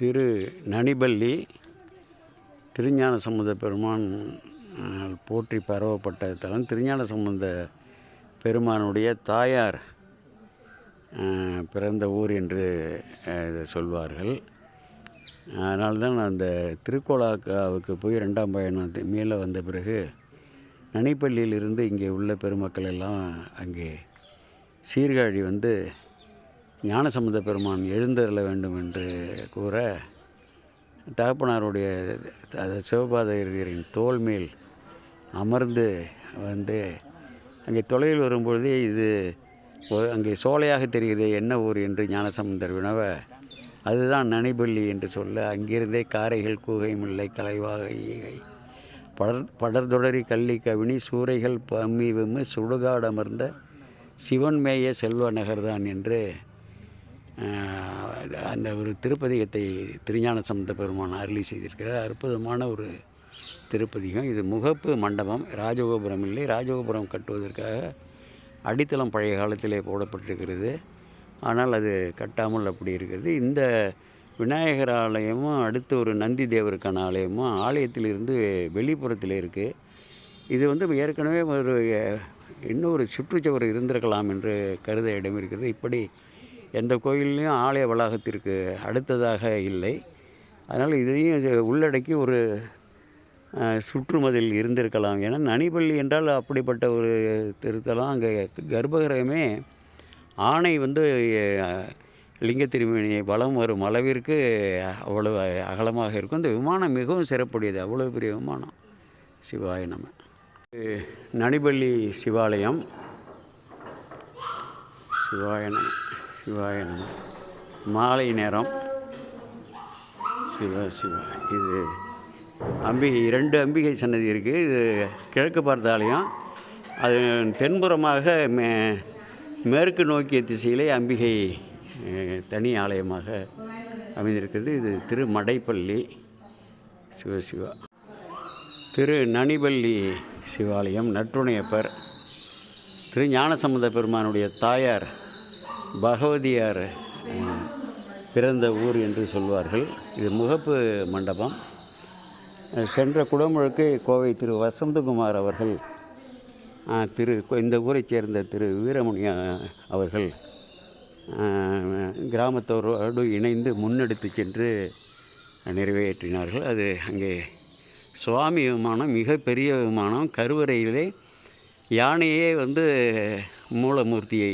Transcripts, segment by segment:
திரு நனிபள்ளி திருஞான சம்பந்த பெருமான் போற்றி பரவப்பட்ட தலம். திருஞான சம்பந்த பெருமானுடைய தாயார் பிறந்த ஊர் என்று இதை சொல்வார்கள். அதனால்தான் அந்த திருக்கோலாக்காவுக்கு போய் ரெண்டாம் பயணம் மேலே வந்த பிறகு நனிப்பள்ளியிலிருந்து இங்கே உள்ள பெருமக்கள் எல்லாம் அங்கே சீர்காழி வந்து ஞானசம்பந்த பெருமான் எழுந்தருள வேண்டும் என்று கூற தகப்பனாருடைய அது சிவபாதையரின் தோல் மேல் அமர்ந்து வந்து அங்கே தொலைவில் வரும்பொழுதே இது அங்கே சோலையாக தெரிகிறது என்ன ஊர் என்று ஞானசம்பந்தர் வினவ அதுதான் நனைபள்ளி என்று சொல்ல அங்கிருந்தே காரைகள் கூகை முல்லை கலைவாக ஈகை படர் படர்தொடரி கள்ளி கவினி சூறைகள் பம்மி விம்மு சுடுகாடமர்ந்த சிவன் மேய செல்வ நகர்தான் என்று அந்த ஒரு திருப்பதிகத்தை திருஞான சம்பந்த பெருமான் அருளி செய்திருக்கிறார். அற்புதமான ஒரு திருப்பதிகம் இது. முகப்பு மண்டபம் ராஜகோபுரம் இல்லை. ராஜகோபுரம் கட்டுவதற்காக அடித்தளம் பழைய காலத்திலே போடப்பட்டிருக்கிறது. ஆனால் அது கட்டாமல் அப்படி இருக்கிறது. இந்த விநாயகர் ஆலயமும் அடுத்து ஒரு நந்தி தேவருக்கான ஆலயமும் ஆலயத்திலிருந்து வெளிப்புறத்தில் இருக்குது இது வந்து ஏற்கனவே ஒரு இன்னொரு சுற்றுச்சுவர் இருந்திருக்கலாம் என்று கருத இடம் இருக்கிறது. இப்படி எந்த கோயில்லையும் ஆலய வளாகத்திற்கு அடுத்ததாக இல்லை. அதனால் இதையும் உள்ளடக்கி ஒரு சுற்றுமதில் இருந்திருக்கலாம். ஏன்னா நனிபள்ளி என்றால் அப்படிப்பட்ட ஒரு திருத்தலம். அங்கே கர்ப்பகிரகமே ஆணை வந்து லிங்க திருமணியை வலம் வரும் அளவிற்கு அவ்வளவு அகலமாக இருக்கும். இந்த விமானம் மிகவும் சிறப்புடையது. அவ்வளோ பெரிய விமானம். சிவாய நம்ம நனிபள்ளி சிவாலயம். சிவாய சிவாய நம. மாலை நேரம். சிவா சிவா. இது அம்பிகை இரண்டு அம்பிகை சன்னதி இருக்குது இது கிழக்கு பார்த்த ஆலயம் அது தென்புறமாக மே மேற்கு நோக்கிய திசையிலே அம்பிகை தனி ஆலயமாக அமைந்திருக்கிறது. இது திரு மடைப்பள்ளி சிவ சிவா. திரு நனிபள்ளி சிவாலயம் நற்றுணையப்பர். திரு ஞானசம்பந்த பெருமானுடைய தாயார் பகவதியார் பிறந்த ஊர் என்று சொல்வார்கள். இது முகப்பு மண்டபம். சென்ற குடமுழுக்கு கோவை திரு வசந்தகுமார் அவர்கள் திரு இந்த ஊரைச் சேர்ந்த திரு வீரமணியா அவர்கள் கிராமத்தோரோடு இணைந்து முன்னெடுத்து சென்று நிறைவேற்றினார்கள். அது அங்கே சுவாமி விமானம் மிகப்பெரிய விமானம். கருவறையிலே யானையே வந்து மூலமூர்த்தியை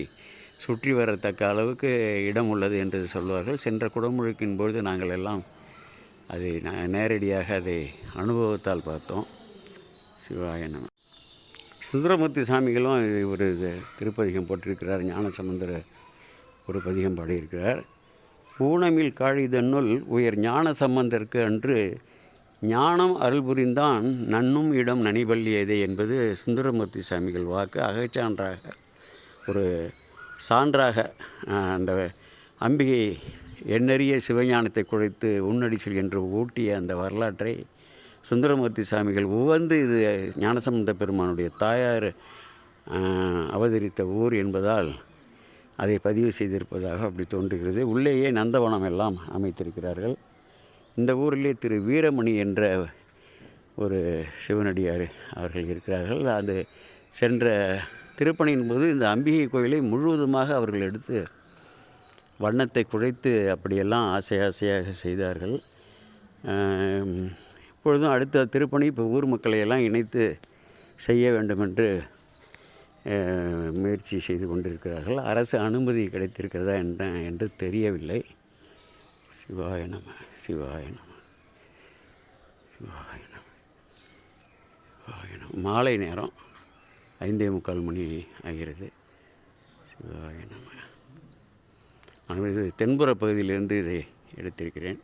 சுற்றி வரத்தக்க அளவுக்கு இடம் உள்ளது என்று சொல்வார்கள். சென்ற குடமுழுக்கின் பொழுது நாங்கள் எல்லாம் அதை ந- நேரடியாக அதை அனுபவத்தால் பார்த்தோம். சிவாய நம. சுந்தரமூர்த்தி சாமிகளும் ஒரு இது திருப்பதிகம் போட்டிருக்கிறார். ஞானசமுந்தர ஒரு பதிகம் பாடியிருக்கிறார். ஊனமில் காழிதன்னுள் உயர் ஞான சம்பந்தருக்கு அன்று ஞானம் அருள் புரிந்தான் நன்னும் இடம் நனிபள்ளியதே என்பது சுந்தரமூர்த்தி சாமிகள் வாக்கு அகச்சான்றாக ஒரு சான்றாக அந்த அம்பிகை எண்ணறிய சிவஞானத்தை குழைத்து உன்னடிசில் என்று ஊட்டிய அந்த வரலாற்றை சுந்தரமூர்த்தி சாமிகள் உவந்து இது ஞானசம்பந்த பெருமானுடைய தாயார் அவதரித்த ஊர் என்பதால் அதை பதிவு செய்திருப்பதாக அப்படி தோன்றுகிறது. உள்ளேயே நந்தவனம் எல்லாம் அமைத்திருக்கிறார்கள். இந்த ஊரிலே திரு வீரமணி என்ற ஒரு சிவனடியார் அவர்கள் இருக்கிறார்கள். அது சென்ற திருப்பணியின் போது இந்த அம்பிகை கோயிலை முழுவதுமாக அவர்கள் எடுத்து வண்ணத்தை குழைத்து அப்படியெல்லாம் ஆசை ஆசையாக செய்தார்கள். இப்பொழுதும் அடுத்த திருப்பணி இப்போ ஊர் மக்களையெல்லாம் இணைத்து செய்ய வேண்டும் என்று முயற்சி செய்து கொண்டிருக்கிறார்கள். அரசு அனுமதி கிடைத்திருக்கிறதா என்ற என்று தெரியவில்லை. சிவாயணம் சிவாயணம் சிவாய நம சிவாய நம சிவாய நம. மாலை நேரம். ஐந்தே முக்கால் மணி ஆகிறது. சிவாய நம. நான் இது தென்புற பகுதியிலிருந்து இதை எடுத்திருக்கிறேன்.